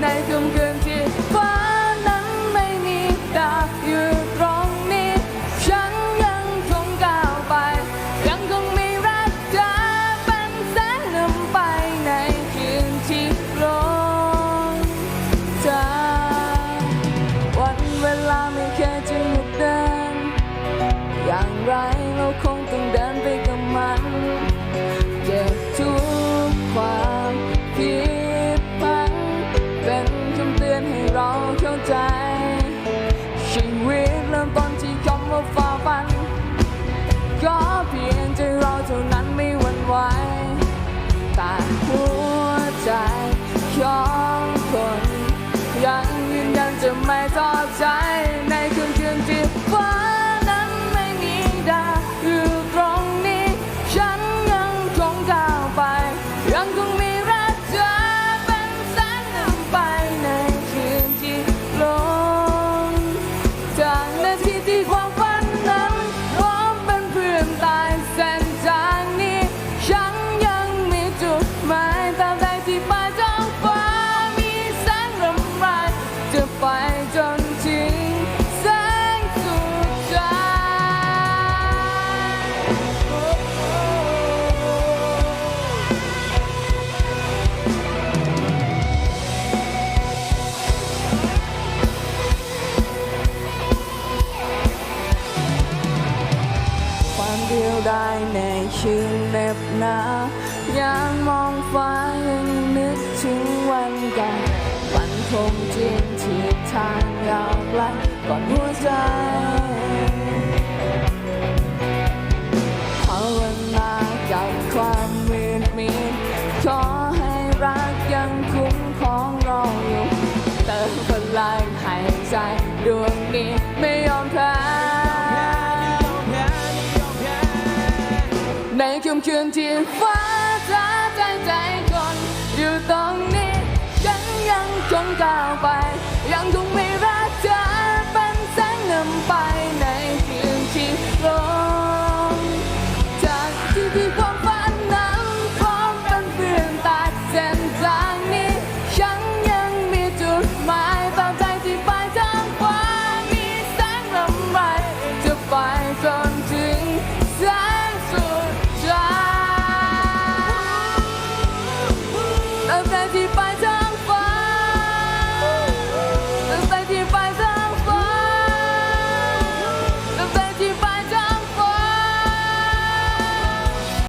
낡은 그 นั้นไม่หวั่นไหวแต่หัวใจของคนยังยืนยันจะไม่ท้อใจในคืนคืนที่ฟ้านั้นไม่มีดาวอยู่ตรงนี้ ฉันยังคงก้าวไป ยังคงมีรักเธอเป็นแสงนำไปในคืนที่ลงจากนาทีที่ความฝัน เดียวได้ในเหน็บหนายังมองฟ้ายังนึกถึงวันก่าวันคงจริงที่ทางยาวไกลก่อนหัวใจภาวนากับความมืดมิดขอให้รักยังคุ้มของเราอยู่เติมพลังให้ใจำคืนที่ฟ้าจะใจใจก่อนอยู่ตรงนี้ฉันยังคงก้าวไป